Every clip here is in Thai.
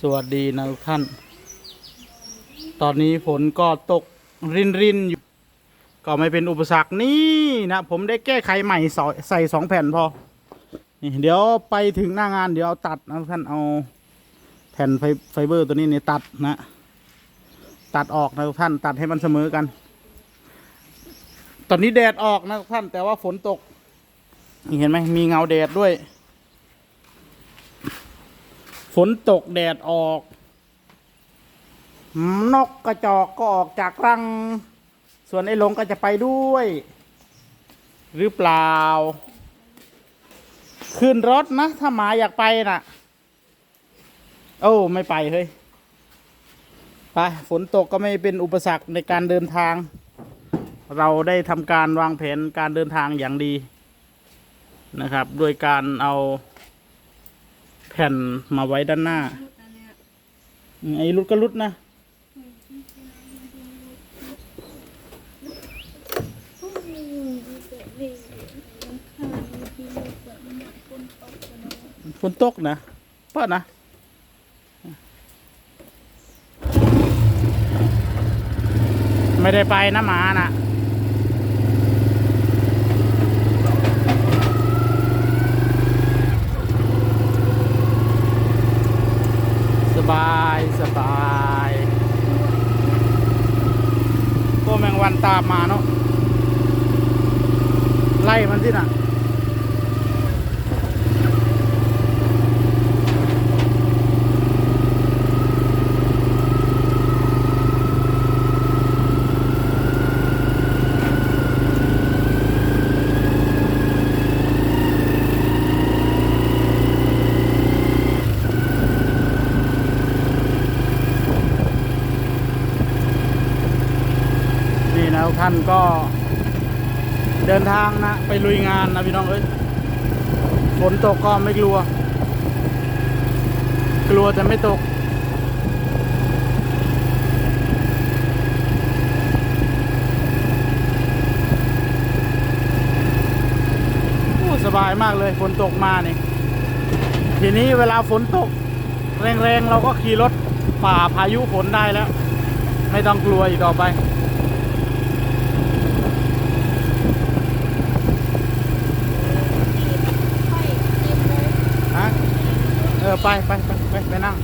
สวัสดีนะทุกท่าน ตอนนี้ฝนก็ตกรินรินๆอยู่ ก็ไม่เป็นอุปสรรคนี่นะ ผมได้แก้ไขใหม่ใส่สองแผ่นพอ นี่เดี๋ยวไปถึงหน้างานเดี๋ยวเอาตัดนะทุกท่านเอาแผ่นไฟไฟเบอร์ตัวนี้เนี่ยตัดนะ ตัดออกนะทุกท่านตัดให้มันเสมอกัน ตอนนี้แดดออกนะทุกท่านแต่ว่าฝนตก เห็นไหมมีเงาแดดด้วย ฝนตกแดดออก นกกระจอกก็ออกจากรัง ส่วนไอ้หลงก็จะไปด้วย หรือเปล่า ขึ้นรถนะ ถ้าหมาอยากไปน่ะ โอ้ ไม่ไปเฮ้ย ไป ฝนตกก็ไม่เป็นอุปสรรคในการเดินทาง เราได้ทำการวางแผนการเดินทางอย่างดีนะครับ โดยการเอา แผ่นมาไว้ด้านหน้าไอ้รุดก็รุดนะฝนตกนะปิดนะไม่ได้ไปนะหมาน่ะ สบายสบายก็แมง วันตามมาเนาะไล่มันที่น่ะ นี่นะ ท่านก็เดินทางนะ ไปลุยงานนะพี่น้องเอ้ยฝนตกก็ไม่กลัว กลัวแต่ไม่ตก สบายมากเลยฝนตกมานี่ทีนี้เวลาฝนตก แรงๆ เราก็ขี่รถฝ่าพายุฝนได้แล้ว ไม่ต้องกลัวอีกต่อไป ฮะ เอไปไปไปไปไปนั่ง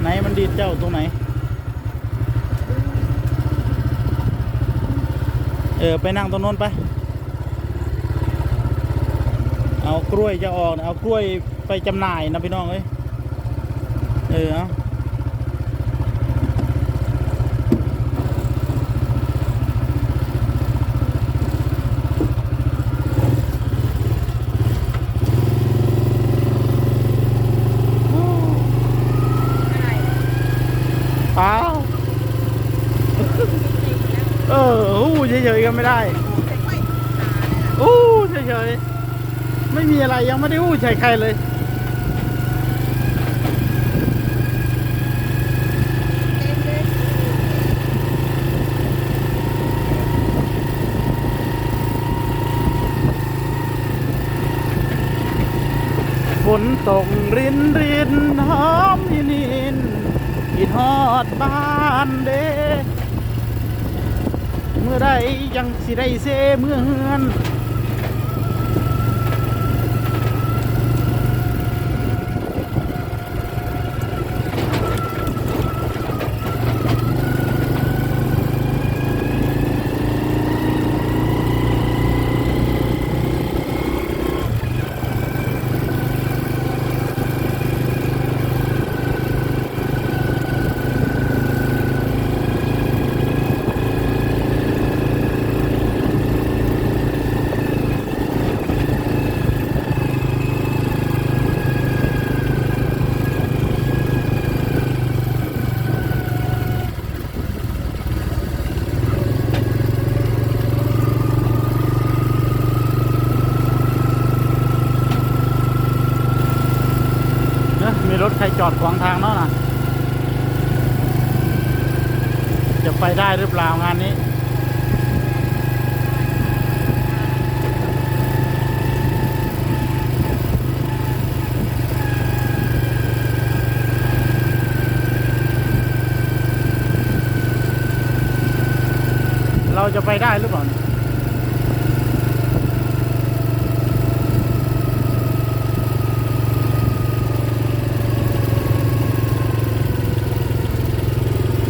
ไหนมันดีดเจ้าตรงไหน เออ ไปนั่งตรงโน้นไป เอากล้วยจะออก เอากล้วยไปจำหน่ายนะพี่น้องเอ้ย เออเอาเปล่าเออหู้ ไม่ได้อู้เฉยๆไม่มีอะไรยังไม่ได้อู้ใส่ใครเลยฝนตกรินรินหอมยินินคิดฮอดบ้านเด้ มื่อใดยังสิได้เสเมื่อเฮือนะไปได้หรือเปล่างานนี้เราจะไปได้หรือเปล่า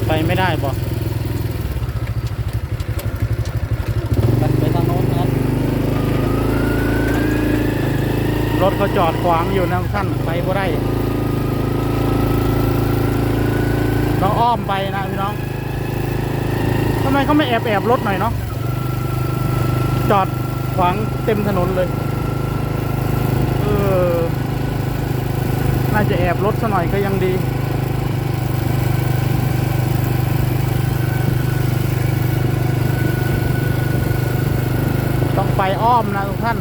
ไปไม่ได้บอ รถเขาจอดขวางอยู่นะท่านไปบ่ได้ต้องอ้อมไปนะพี่น้องทำไมเขาไม่แอบแอบรถหน่อยเนาะจอดขวางเต็มถนนเลยเออน่าจะแอบรถซะหน่อยก็ยังดีต้องไปอ้อมนะทุกท่าน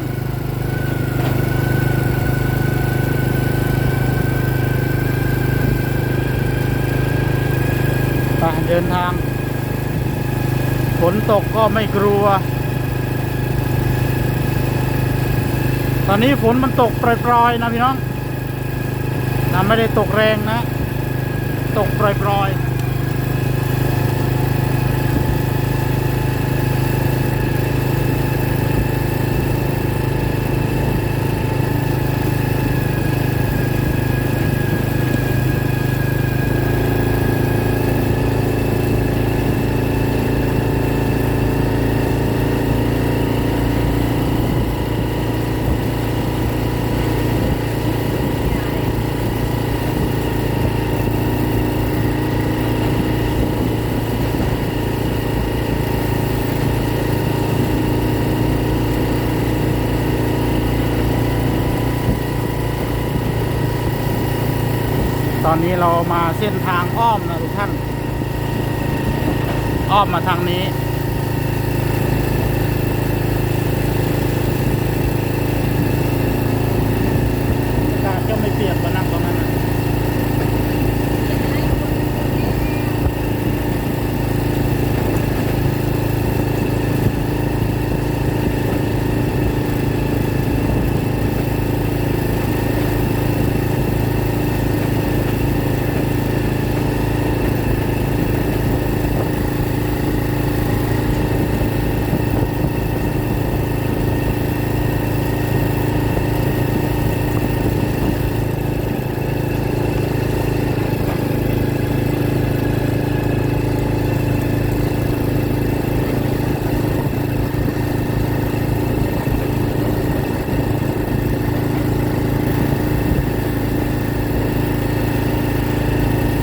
เดินทาง ฝนตกก็ไม่กลัว ตอนนี้ฝนมันตกปล่อยๆนะพี่น้องนะไม่ได้ตกแรงนะ ตกปล่อยๆ นนี้เรามาเส้นทางอ้อมนะทุกท่าน อ้อมมาทางนี้ อากาศก็ไม่เปียกมานั่งตรงนั้นนะ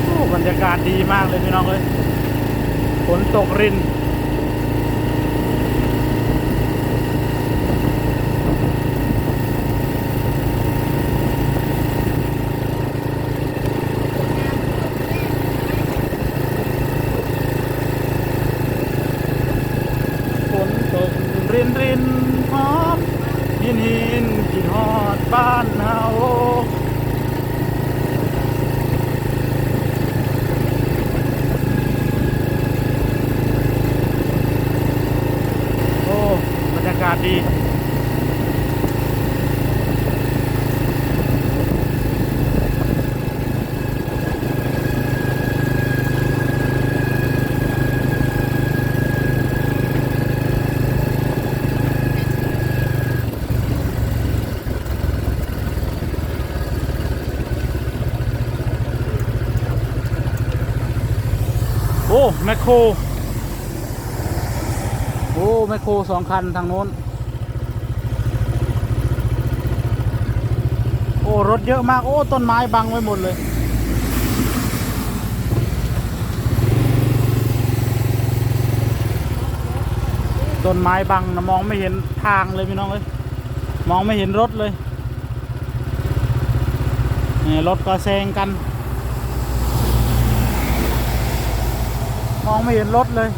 โอ้บ รยากาศดีมากเลยพี่น้องเลยฝนตกรินฝนตกรินรินหอมยินหินกินฮอดบ้านเฮาโอ้บรรยากาศดี โอ้แมคโครโอ้แมคโครสองคันทางโน้น โอ้ รถเยอะมาก โอ้ ต้นไม้บังไว้หมดเลย ต้นไม้บังนะมองไม่เห็นทางเลยพี่น้องเลยมองไม่เห็นรถเลย นี่ รถก็แซงกัน มองไม่เห็นรถเลย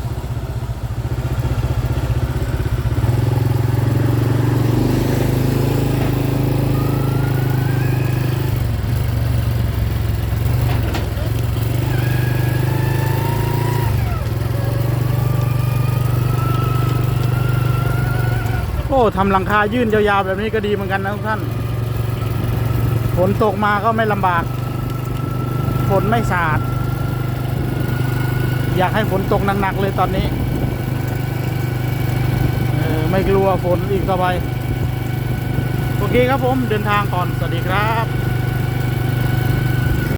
โอ้ทำหลังคายื่นยาวๆแบบนี้ก็ดีเหมือนกันนะทุกท่านฝนตกมาก็ไม่ลำบากฝนไม่สาด อยากให้ฝนตกหนักๆเลยตอนนี้ไม่กลัวฝนอีกต่อไปโอเคครับผมเดินทางก่อน สวัสดีครับ